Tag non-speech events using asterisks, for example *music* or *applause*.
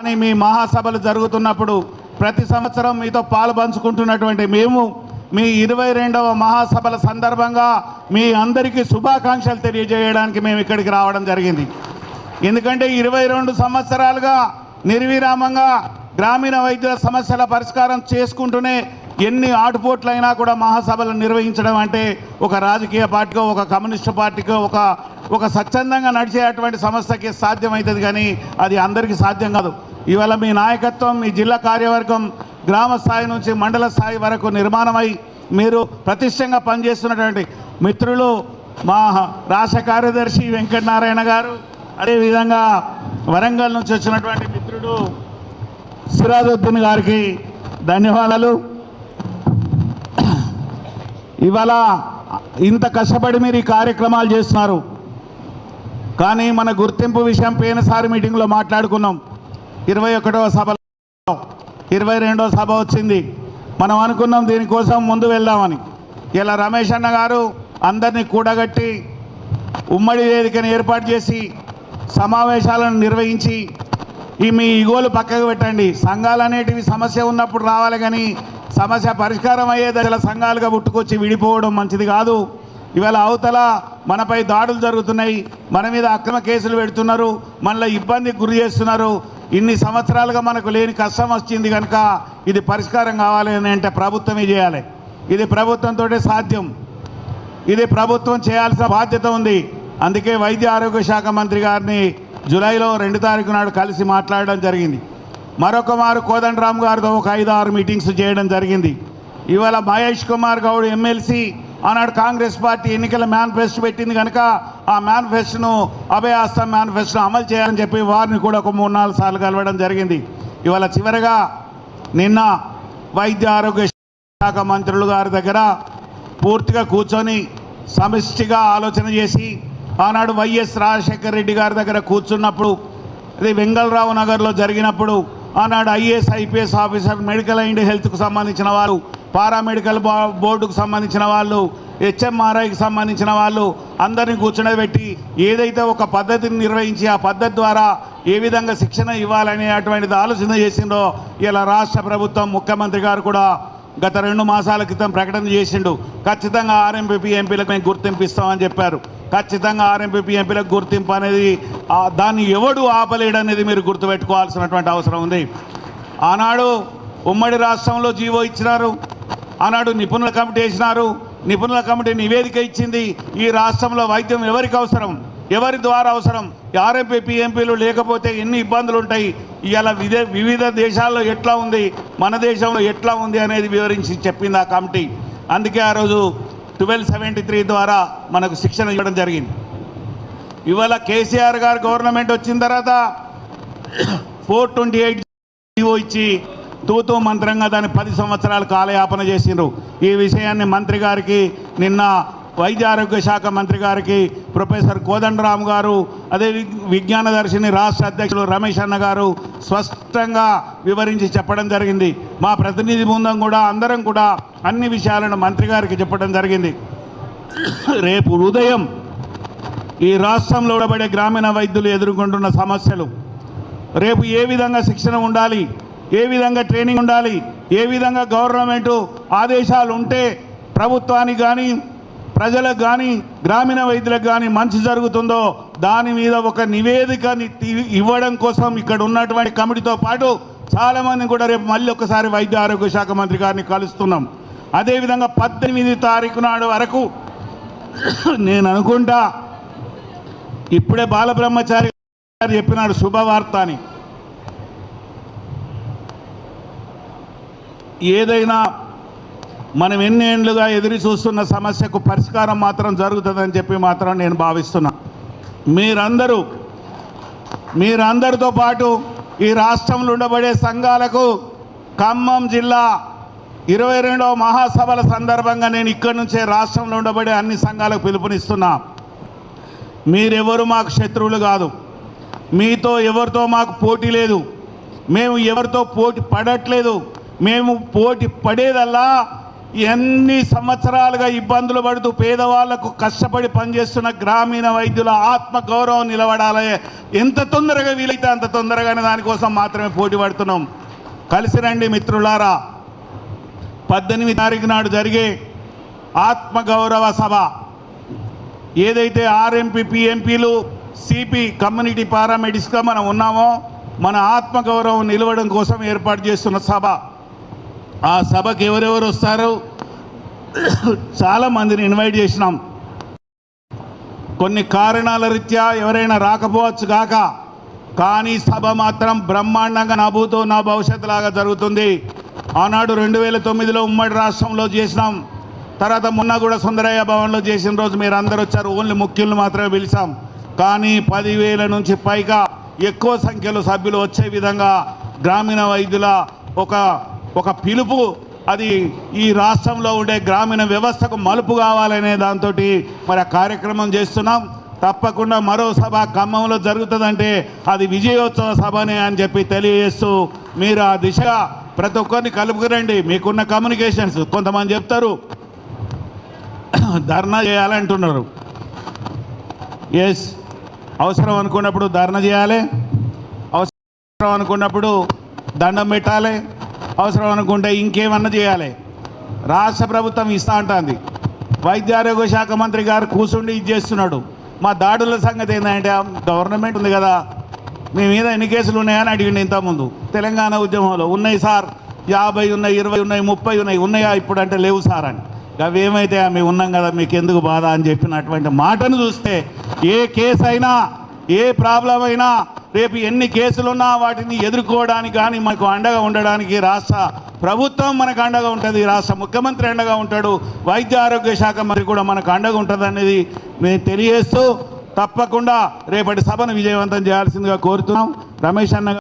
కానీ మీ మహాసభలు జరుగుతున్నప్పుడు ప్రతి సంవత్సరం మీతో పాలు పంచుకుంటున్నటువంటి మేము మీ ఇరవై రెండవ మహాసభల సందర్భంగా మీ అందరికీ శుభాకాంక్షలు తెలియజేయడానికి మేము ఇక్కడికి రావడం జరిగింది. ఎందుకంటే ఇరవై రెండు సంవత్సరాలుగా నిర్విరామంగా గ్రామీణ వైద్యుల సమస్యల పరిష్కారం చేసుకుంటూనే ఎన్ని ఆటుపోట్లైనా కూడా మహాసభలు నిర్వహించడం అంటే ఒక రాజకీయ పార్టీకో ఒక కమ్యూనిస్టు పార్టీకో ఒక ఒక స్వచ్ఛందంగా నడిచేటువంటి సమస్యకి సాధ్యమవుతుంది కానీ అది అందరికీ సాధ్యం కాదు. ఇవాళ మీ నాయకత్వం మీ జిల్లా కార్యవర్గం గ్రామ స్థాయి నుంచి మండల స్థాయి వరకు నిర్మాణమై మీరు ప్రతిష్టంగా పనిచేస్తున్నటువంటి మిత్రులు మా రాష్ట్ర కార్యదర్శి వెంకటనారాయణ గారు అదేవిధంగా వరంగల్ నుంచి వచ్చినటువంటి మిత్రుడు సిరాజుద్దీన్ గారికి ధన్యవాదాలు. ఇవాళ ఇంత కష్టపడి మీరు ఈ కార్యక్రమాలు చేస్తున్నారు. కానీ మన గుర్తింపు విషయం పోయినసారి మీటింగ్లో మాట్లాడుకున్నాం. ఇరవై ఒకటవ సభలో ఇరవై రెండవ సభ వచ్చింది. మనం అనుకున్నాం దీనికోసం ముందు వెళ్దామని. ఇలా రమేష్ అన్న గారు అందరినీ కూడగట్టి ఉమ్మడి వేదికను ఏర్పాటు చేసి సమావేశాలను నిర్వహించి ఈ మీ ఇగోలు పక్కకు పెట్టండి. సంఘాలు అనేటివి సమస్య ఉన్నప్పుడు రావాలి కానీ సమస్య పరిష్కారం అయ్యే దశల సంఘాలుగా పుట్టుకొచ్చి విడిపోవడం మంచిది కాదు. ఇవాళ అవతల మనపై దాడులు జరుగుతున్నాయి. మన మీద అక్రమ కేసులు పెడుతున్నారు. మనలో ఇబ్బందికి గురి చేస్తున్నారు. ఇన్ని సంవత్సరాలుగా మనకు లేని కష్టం వచ్చింది కనుక ఇది పరిష్కారం కావాలి అని అంటే ప్రభుత్వమే చేయాలి. ఇది ప్రభుత్వంతో సాధ్యం. ఇది ప్రభుత్వం చేయాల్సిన బాధ్యత ఉంది. అందుకే వైద్య ఆరోగ్య శాఖ మంత్రి గారిని జూలైలో రెండు తారీఖు నాడు కలిసి మాట్లాడడం జరిగింది. మరొక మారు కోదండరామ్ గారితో ఒక ఐదు ఆరు మీటింగ్స్ చేయడం జరిగింది. ఇవాళ మహేష్ కుమార్ గౌడ్ ఎమ్మెల్సీ ఆనాడు కాంగ్రెస్ పార్టీ ఎన్నికల మేనిఫెస్టో పెట్టింది కనుక ఆ మేనిఫెస్టోను అభయాస్త మేనిఫెస్టో అమలు చేయాలని చెప్పి వారిని కూడా ఒక మూడు నాలుగు సార్లు కలవడం జరిగింది. ఇవాళ చివరగా నిన్న వైద్య ఆరోగ్య శాఖ మంత్రులు గారి దగ్గర పూర్తిగా కూర్చొని సమిష్టిగా ఆలోచన చేసి ఆనాడు వైఎస్ రాజశేఖర రెడ్డి గారి దగ్గర కూర్చున్నప్పుడు అది వెంగళరావు నగర్లో జరిగినప్పుడు ఆనాడు IAS IPS officer medical and హెల్త్కు సంబంధించిన వారు పారామెడికల్ బో- బోర్డుకు సంబంధించిన వాళ్ళు హెచ్ఎంఆర్ఐకి సంబంధించిన వాళ్ళు అందరినీ కూర్చునబెట్టి ఏదైతే ఒక పద్ధతిని నిర్వహించి ఆ పద్ధతి ద్వారా ఏ విధంగా శిక్షణ ఇవ్వాలనే అటువంటిది ఆలోచన చేసిండో ఇలా రాష్ట్ర ప్రభుత్వం ముఖ్యమంత్రి గారు కూడా గత రెండు మాసాల క్రితం ప్రకటన చేసిండు. ఖచ్చితంగా ఆర్ఎంపీపీ ఎంపీలకు మేము గుర్తింపు ఇస్తామని చెప్పారు. ఖచ్చితంగా ఆర్ఎంపీపీ ఎంపీలకు గుర్తింపు అనేది దాన్ని ఎవడు ఆపలేడనేది మీరు గుర్తుపెట్టుకోవాల్సినటువంటి అవసరం ఉంది. ఆనాడు ఉమ్మడి రాష్ట్రంలో జీవో ఇచ్చినారు. ఆనాడు నిపుణుల కమిటీ వేసినారు. నిపుణుల కమిటీ నివేదిక ఇచ్చింది. ఈ రాష్ట్రంలో వైద్యం ఎవరికి అవసరం? ఎవరి ద్వారా అవసరం? ఆర్ఎంపీ పిఎంపీలు లేకపోతే ఎన్ని ఇబ్బందులు ఉంటాయి? ఇవాళ విదే వివిధ దేశాల్లో ఎట్లా ఉంది? మన దేశంలో ఎట్లా ఉంది అనేది వివరించి చెప్పింది ఆ కమిటీ. అందుకే ఆ రోజు ట్వెల్వ్ సెవెంటీ త్రీ ద్వారా మనకు శిక్షణ ఇవ్వడం జరిగింది. ఇవాళ కేసీఆర్ గారు గవర్నమెంట్ వచ్చిన తర్వాత ఫోర్ ట్వంటీ ఎయిట్ ఇచ్చి తూతూ మంత్రంగా దాన్ని పది సంవత్సరాలు కాలయాపన చేసిండ్రు. ఈ విషయాన్ని మంత్రి గారికి నిన్న వైద్య ఆరోగ్య శాఖ మంత్రి గారికి ప్రొఫెసర్ కోదండరామ్ గారు అదే విజ్ఞానదర్శిని విజ్ఞాన దర్శిని రాష్ట్ర అధ్యక్షులు రమేష్ అన్న గారు స్పష్టంగా వివరించి చెప్పడం జరిగింది. మా ప్రతినిధి బృందం కూడా అందరం కూడా అన్ని విషయాలను మంత్రి గారికి చెప్పడం జరిగింది. రేపు ఉదయం ఈ రాష్ట్రంలో ఉండబడే గ్రామీణ వైద్యులు ఎదుర్కొంటున్న సమస్యలు. రేపు ఏ విధంగా శిక్షణ ఉండాలి? ఏ విధంగా ట్రైనింగ్ ఉండాలి? ఏ విధంగా గవర్నమెంటు ఆదేశాలు ఉంటే ప్రభుత్వానికి కానీ ప్రజలకు కానీ గ్రామీణ వైద్యులకు కానీ మంచి జరుగుతుందో దాని మీద ఒక నివేదికని ఇవ్వడం కోసం ఇక్కడ ఉన్నటువంటి కమిటీతో పాటు చాలామంది కూడా రేపు మళ్ళీ ఒకసారి వైద్య ఆరోగ్య శాఖ మంత్రి గారిని కలుస్తున్నాం. అదేవిధంగా పద్దెనిమిది తారీఖు నాడు వరకు *coughs* నేను అనుకుంటా ఇప్పుడే బాలబ్రహ్మచారి గారు చెప్పినాడు శుభవార్త అని. ఏదైనా మనం ఎన్ని ఏండ్లుగా ఎదురు చూస్తున్న సమస్యకు పరిష్కారం మాత్రం జరుగుతుందని చెప్పి మాత్రం నేను భావిస్తున్నా. మీరందరూ మీరందరితో పాటు ఈ రాష్ట్రంలో ఉండబడే సంఘాలకు ఖమ్మం జిల్లా ఇరవై రెండవ మహాసభల సందర్భంగా నేను ఇక్కడి నుంచే రాష్ట్రంలో ఉండబడే అన్ని సంఘాలకు పిలుపునిస్తున్నా. మీరెవరు మాకు శత్రువులు కాదు. మీతో ఎవరితో మాకు పోటీ లేదు. మేము ఎవరితో పోటీ పడట్లేదు. మేము పోటీ పడేదల్లా ఎన్ని సంవత్సరాలుగా ఇబ్బందులు పడుతూ పేదవాళ్ళకు కష్టపడి పనిచేస్తున్న గ్రామీణ వైద్యుల ఆత్మ గౌరవం నిలబడాలి. ఎంత తొందరగా వీలైతే అంత తొందరగానే దానికోసం మాత్రమే పోటీ పడుతున్నాం. కలిసి రండి మిత్రులారా. పద్దెనిమిది తారీఖు నాడు జరిగే ఆత్మగౌరవ సభ. ఏదైతే ఆర్ఎంపీ పిఎంపీలు సిపి కమ్యూనిటీ పారామెడిక్స్గా మనం ఉన్నామో మన ఆత్మగౌరవం నిలవడం కోసం ఏర్పాటు చేస్తున్న సభ. ఆ సభకు ఎవరెవరు వస్తారు చాలా మందిని ఇన్వైట్ చేసినాం. కొన్ని కారణాల రీత్యా ఎవరైనా రాకపోవచ్చు కాక కానీ సభ మాత్రం బ్రహ్మాండంగా నా నా భవిష్యత్ లాగా జరుగుతుంది. ఆనాడు రెండు వేల తొమ్మిదిలో ఉమ్మడి రాష్ట్రంలో చేసినాం. తర్వాత మొన్న కూడా సుందరయ్య భవన్లో చేసిన రోజు మీరు అందరు వచ్చారు ఓన్లీ ముఖ్యులను మాత్రమే పిలిచాం. కానీ పదివేల నుంచి పైగా ఎక్కువ సంఖ్యలో సభ్యులు వచ్చే విధంగా గ్రామీణ వైద్యుల ఒక ఒక పిలుపు అది ఈ రాష్ట్రంలో ఉండే గ్రామీణ వ్యవస్థకు మలుపు కావాలనే దాంతో మరి ఆ కార్యక్రమం చేస్తున్నాం. తప్పకుండా మరో సభ ఖమ్మంలో జరుగుతుందంటే అది విజయోత్సవ సభనే అని చెప్పి తెలియజేస్తూ మీరు ఆ దిశగా ప్రతి ఒక్కరిని కలుపుకురండి. మీకున్న కమ్యూనికేషన్స్ కొంతమంది చెప్తారు. ధర్నా చేయాలంటున్నారు ఎస్ అవసరం అనుకున్నప్పుడు ధర్నా చేయాలి. అవసరం అనుకున్నప్పుడు దండం పెట్టాలి. అవసరం అనుకుంటే ఇంకేమన్నా చేయాలి. రాష్ట్ర ప్రభుత్వం ఇస్తా అంటుంది. వైద్య ఆరోగ్య శాఖ మంత్రి గారు కూర్చుండి ఇది చేస్తున్నాడు. మా దాడుల సంగతి ఏంటంటే గవర్నమెంట్ ఉంది కదా మీ మీద ఎన్ని కేసులు ఉన్నాయని అడిగింది ఇంతకుముందు. తెలంగాణ ఉద్యమంలో ఉన్నాయి సార్ యాభై ఉన్నాయి ఇరవై ఉన్నాయి ముప్పై ఉన్నాయి ఉన్నాయా ఇప్పుడు అంటే లేవు సార్ అని. అవి ఏమైతే మేము ఉన్నాం కదా మీకు ఎందుకు బాధ అని చెప్పినటువంటి మాటను చూస్తే ఏ కేసు అయినా ఏ ప్రాబ్లం అయినా రేపు ఎన్ని కేసులున్నా వాటిని ఎదుర్కోవడానికి కానీ మనకు అండగా ఉండడానికి రాష్ట్ర ప్రభుత్వం మనకు అండగా ఉంటుంది రాష్ట్ర ముఖ్యమంత్రి అండగా ఉంటాడు వైద్య ఆరోగ్య శాఖ మంత్రి కూడా మనకు అండగా ఉంటుంది అనేది మేము తెలియజేస్తూ తప్పకుండా రేపటి సభను విజయవంతం చేయాల్సిందిగా కోరుతున్నాం. రమేష్ అన్న